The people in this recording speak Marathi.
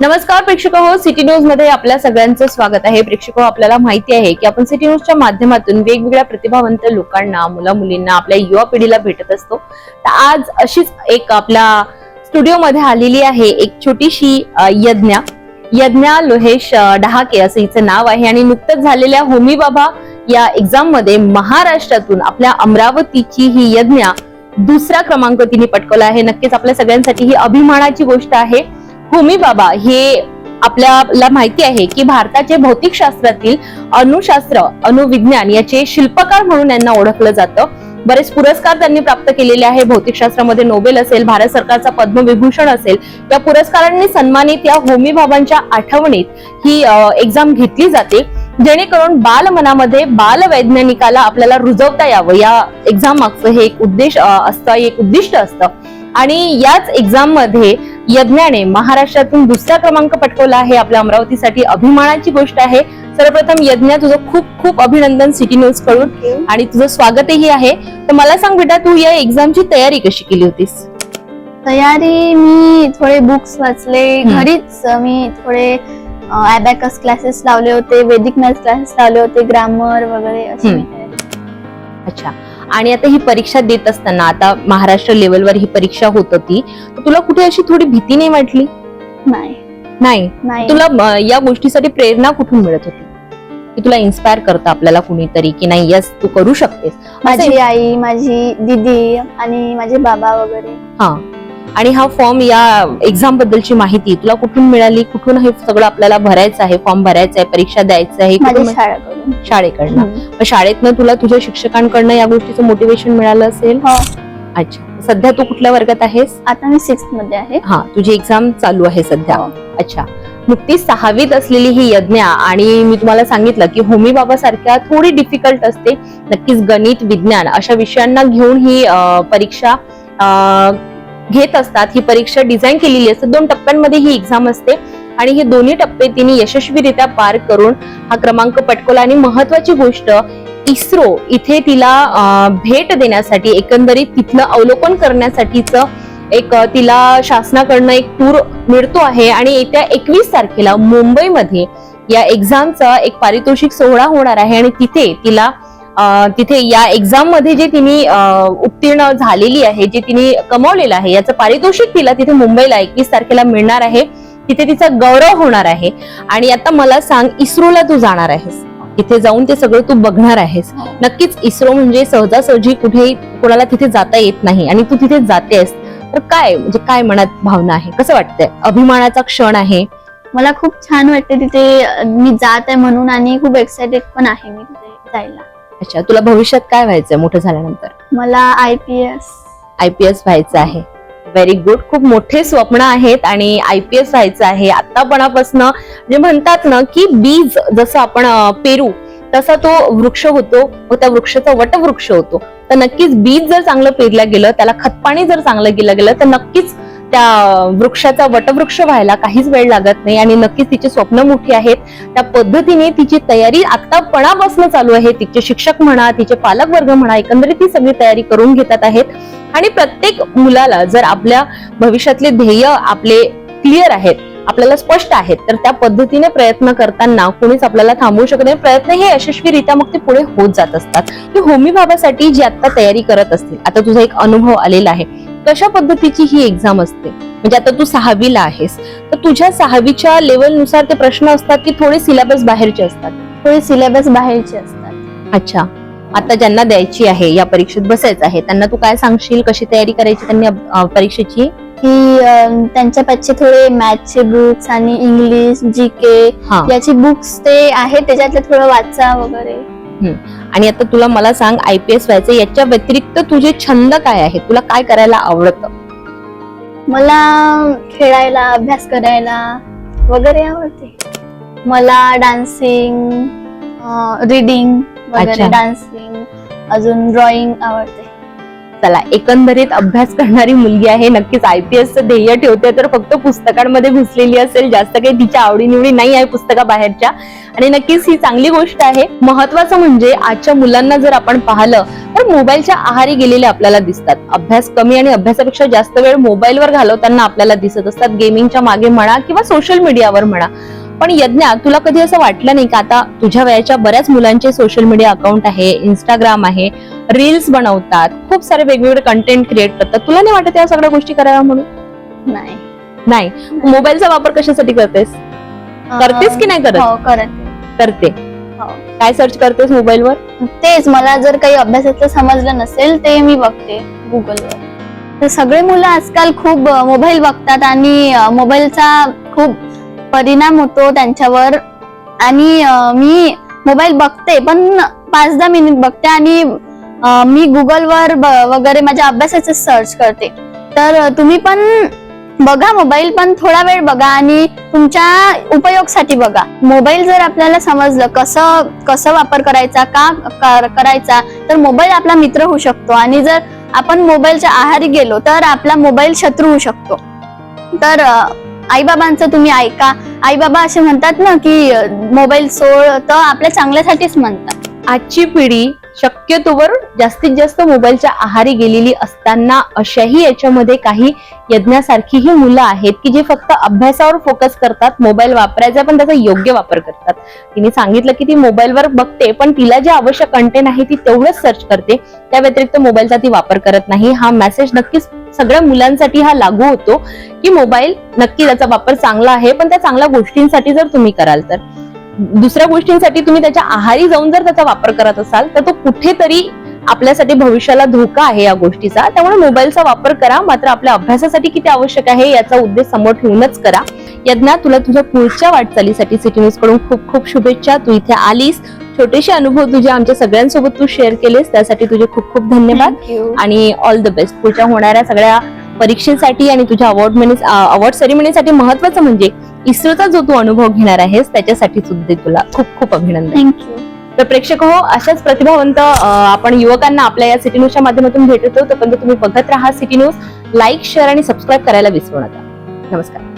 नमस्कार प्रेक्षक हो सिटी न्यूजमध्ये आपल्या सगळ्यांचं स्वागत आहे. प्रेक्षक आपल्याला माहिती आहे की आपण सिटी न्यूजच्या माध्यमातून वेगवेगळ्या प्रतिभावंत लोकांना मुला मुलींना आपल्या युवा पिढीला भेटत असतो. तर आज अशीच एक आपल्या स्टुडिओमध्ये आलेली आहे एक छोटीशी यज्ञा. यज्ञा लोहेश डहाके असं हिचं नाव आहे. आणि नुकतंच झालेल्या होमी बाबा या एक्झाममध्ये महाराष्ट्रातून आपल्या अमरावतीची ही यज्ञा दुसरा क्रमांक तिने पटकवला आहे. नक्कीच आपल्या सगळ्यांसाठी ही अभिमानाची गोष्ट आहे. होमी बाबा हे आपल्याला माहिती आहे की भारताचे भौतिकशास्त्रातील अणुशास्त्र अणुविज्ञान याचे शिल्पकार म्हणून यांना ओळखलं जातं. बरेच पुरस्कार त्यांनी प्राप्त केलेले आहे. भौतिकशास्त्रामध्ये नोबेल असेल भारत सरकारचा पद्मविभूषण असेल या पुरस्कारांनी सन्मानित या होमी बाबांच्या आठवणीत ही एक्झाम घेतली जाते. जेणेकरून बाल मनामध्ये बाल वैज्ञानिकाला आपल्याला रुजवता यावं. या एक्झाम मागचं हे एक उद्देश असतं एक उद्दिष्ट असतं. आणि याच एक्झाममध्ये यज्ञाने महाराष्ट्रातून दुसरा क्रमांक पटकवला आहे. आपल्या अमरावतीसाठी अभिमानाची गोष्ट आहे. सर्वप्रथम यज्ञा तुझं खूप खूप अभिनंदन सिटी न्यूजकडून. आणि तुझं स्वागतही आहे. तर मला सांग बेटा तू या एक्झामची तयारी कशी केली होतीस? तयारी मी थोडे बुक्स वाचले. घरीच मी थोडे अबॅकस क्लासेस लावले होते वेदिक मॅथ्स क्लासेस लावले होते ग्रामर वगैरे अच्छा. आणि आता ही परीक्षा देत असताना आता महाराष्ट्र लेवलवर ही परीक्षा होत होती तर तुला कुठे अशी थोडी भीती नाही वाटली? नाही. नाही. तुला या गोष्टीसाठी प्रेरणा कुठून मिळत होती? की तुला इन्स्पायर करतं आपल्याला कुणीतरी की नाही यस तू करू शकतेस. माझी आई माझी दीदी आणि माझे बाबा वगैरे. हा. आणि हा फॉर्म या एक्झाम बद्दलची माहिती तुला कुठून मिळाली? कुठून हे सगळं आपल्याला भरायचं आहे? फॉर्म भरायचा आहे? परीक्षा द्यायचं आहे? शाळेकडून. शाळेतनं तुला तुझ्या शिक्षकांकडनं या गोष्टीचं मोटिवेशन मिळालं असेल? हो. अच्छा. सध्या तू कुठल्या वर्गात आहेस? आता मी सिक्समध्ये आहे. हा तुझी एक्झाम चालू आहे सध्या. हो. अच्छा. नुकतीच सहावीत असलेली ही यज्ञा आणि मी तुम्हाला सांगितलं की होमी बाबा सारख्या थोडी डिफिकल्ट असते नक्कीच गणित विज्ञान अशा विषयांना घेऊन ही परीक्षा घेत असतात. ही परीक्षा डिझाईन केलेली असते. दोन टप्प्यांमध्ये ही एक्झाम असते आणि हे दोन्ही टप्पे तिने यशस्वीरित्या पार करून हा क्रमांक पटकवला. आणि महत्वाची गोष्ट इस्रो इथे तिला भेट देण्यासाठी एकंदरीत तिथलं अवलोकन करण्यासाठीच एक तिला शासनाकडनं एक टूर मिळतो आहे. आणि येत्या एकवीस तारखेला मुंबईमध्ये या एक्झामचा एक पारितोषिक सोहळा होणार आहे. आणि तिथे तिला तिथे या एक्झाममध्ये जे तिने उत्तीर्ण झालेली आहे जे तिने कमावलेलं आहे याचं पारितोषिक तिला तिथे मुंबईला एकवीस तारखेला मिळणार आहे. तिथे तिचा गौरव होणार आहे. आणि आता मला सांग इस्रोला तू जाणार आहेस. तिथे जाऊन ते सगळं तू बघणार आहेस. हो. नक्कीच इस्रो म्हणजे सहजासहजी कुठेही कोणाला तिथे जाता येत नाही आणि तू तिथे जातेस. तर काय म्हणजे काय मनात भावना आहे? कसं वाटतंय? अभिमानाचा क्षण आहे. मला खूप छान वाटते तिथे मी जात आहे म्हणून आणि खूप एक्साइटेड पण आहे मी तिथे जायला. अच्छा तुला भविष्यात काय व्हायचंय मोठं झाल्यानंतर? मला I P S I P S व्हायचं आहे. व्हेरी गुड खूप मोठे स्वप्न आहेत आणि आय पी एस व्हायचं आहे. आतापणापासून जे म्हणतात ना की बीज जसं आपण पेरू तसा तो वृक्ष होतो. व त्या वृक्षाचा वटवृक्ष होतो. तर नक्कीच बीज जर चांगलं पेरलं गेलं त्याला खतपाणी जर चांगलं केलं गेलं तर नक्कीच त्या वृक्षाचा वटवृक्ष व्हायला काहीच वेळ लागत नाही आणि नक्कीच तिची स्वप्न मोठी आहेत. त्या पद्धतीने तिची तयारी आतापणापासून चालू आहे. तिचे शिक्षक म्हणा तिचे पालक वर्ग म्हणा एकंदरीत ती सगळी तयारी करून घेतात आहेत. आणि प्रत्येक मुलाला जर आपल्या भविष्यातले ध्येय आपले क्लिअर आहेत आपल्याला स्पष्ट आहेत तर त्या पद्धतीने प्रयत्न करताना कोणीच आपल्याला थांबवू शकत नाही. प्रयत्न हे यशस्वीरित्या मग ते पुढे होत जात असतात. की होमी भावासाठी जी आता तयारी करत असतील. आता तुझा एक अनुभव आलेला आहे. कशा पद्धतीची ही एक्झाम असते? म्हणजे आता तू सहावीला आहेस तर तुझ्या सहावीच्या लेवलनुसार ते प्रश्न असतात की थोडे सिलेबस बाहेरचे असतात? थोडे सिलेबस बाहेरचे असतात. अच्छा. आता ज्यांना द्यायची आहे या परीक्षेत बसायचं आहे त्यांना तू काय सांगशील? कशी तयारी करायची त्यांनी परीक्षेची? की अं, त्यांच्यापाठचे थोडे मॅथचे बुक्स आणि इंग्लिश जी के याची बुक्स ते आहेत त्याच्यातले थोडं वाचा वगैरे. आणि आता तुला मला सांग आय पी एस व्हायचं याच्या व्यतिरिक्त तुझे छंद काय आहेत? तुला काय करायला आवडतं? मला खेळायला अभ्यास करायला वगैरे आवडते. मला डान्सिंग रीडिंग अच्छा. वगैरे डान्सिंग अजून ड्रॉइंग आवडते. चला एकंदरीत अभ्यास करणारी मुलगी आहे नक्कीच आय पी एसचं ध्येय ठेवते तर फक्त पुस्तकांमध्ये घुसलेली असेल जास्त काही तिच्या आवडीनिवडी नाही आहे पुस्तकाबाहेरच्या. आणि नक्कीच ही चांगली गोष्ट आहे. महत्वाचं म्हणजे आजच्या मुलांना जर आपण पाहिलं तर मोबाईलच्या आहारी गेलेले आपल्याला दिसतात. अभ्यास कमी आणि अभ्यासापेक्षा जास्त वेळ मोबाईलवर घालवताना आपल्याला दिसत असतात. गेमिंगच्या मागे म्हणा किंवा सोशल मीडियावर म्हणा. पण यज्ञा तुला कधी असं वाटलं नाही का? आता तुझ्या वयाच्या बऱ्याच मुलांचे सोशल मीडिया अकाउंट आहे इंस्टाग्राम आहे रील्स बनवतात खूप सारे वेगवेगळे कंटेंट क्रिएट करतात. तुला नाही वाटत या सगळ्या गोष्टी कराव्या म्हणून? नाही. नाही? मोबाईलचा वापर कशासाठी करतेस? करतेस की नाही करत? हो करत. करते. हो. काय सर्च करतेस मोबाईलवर? तेच मला जर काही अभ्यासाचं समजलं नसेल ते मी बघते गुगलवर तर सगळे मुलं आजकाल खूप मोबाईल बघतात आणि मोबाईलचा खूप परिणाम होतो त्यांच्यावर. आणि मी मोबाईल बघते पण पाच दहा मिनिट बघते आणि मी गुगलवर वगैरे माझ्या अभ्यासाचं सर्च करते. तर तुम्ही पण बघा मोबाईल पण थोडा वेळ बघा आणि तुमच्या उपयोगसाठी बघा. मोबाईल जर आपल्याला समजलं कसं कसं वापर करायचा का करायचा तर मोबाईल आपला मित्र होऊ शकतो. आणि जर आपण मोबाईलच्या आहारी गेलो तर आपला मोबाईल शत्रू होऊ शकतो. तर आई बाबांचं तुम्ही ऐका. आई बाबा असे म्हणतात ना की मोबाईल सोड तर आपल्या चांगल्यासाठीच म्हणतात. आजची पिढी शक्यतोवर जास्तीत जास्त मोबाईलच्या आहारी गेलेली असताना अशाही याच्यामध्ये काही यज्ञासारखीही मुलं आहेत की जे फक्त अभ्यासावर फोकस करतात मोबाईल वापरायचा पण त्याचा योग्य वापर करतात. तिने सांगितलं की ती मोबाईलवर बघते पण तिला जे आवश्यक कंटेंट आहे ती तेवढंच सर्च करते. त्या व्यतिरिक्त मोबाईलचा ती वापर करत नाही. हा मेसेज नक्कीच सगळ्या मुलांसाठी हा लागू होतो की मोबाईल नक्की त्याचा वापर चांगला आहे पण त्या चांगल्या गोष्टींसाठी जर तुम्ही कराल तर. दुसऱ्या गोष्टींसाठी तुम्ही त्याच्या आहारी जाऊन जर त्याचा वापर करत असाल तर तो कुठेतरी आपल्यासाठी भविष्याला धोका आहे या गोष्टीचा. त्यामुळे मोबाईलचा वापर करा मात्र आपल्या अभ्यासासाठी किती आवश्यक आहे याचा उद्देश समोर ठेवूनच करा. यज्ञा तुला तुझ्या पुढच्या वाटचालीसाठी सिटी न्यूजकडून खूप खूप शुभेच्छा. तू इथे आलीस. छोटेसे अनुभव तुझे आमच्या सगळ्यांसोबत तू शेअर केलेस त्यासाठी तुझे खूप खूप धन्यवाद. आणि ऑल द बेस्ट पुढच्या होणाऱ्या सगळ्या परीक्षेसाठी आणि तुझ्या अवॉर्ड अवॉर्ड सेरेमनीसाठी महत्वाचं म्हणजे इस्रोचा जो तू अनुभव घेणार आहेस त्याच्यासाठी सुद्धा तुला खूप खूप अभिनंदन. थँक्यू तर प्रेक्षक हो अशाच प्रतिभावंत आपण युवकांना आपल्या या सिटी न्यूजच्या माध्यमातून भेटतो तोपर्यंत तुम्ही बघत राहा सिटी न्यूज लाईक शेअर आणि सबस्क्राईब करायला विसरू नका. नमस्कार.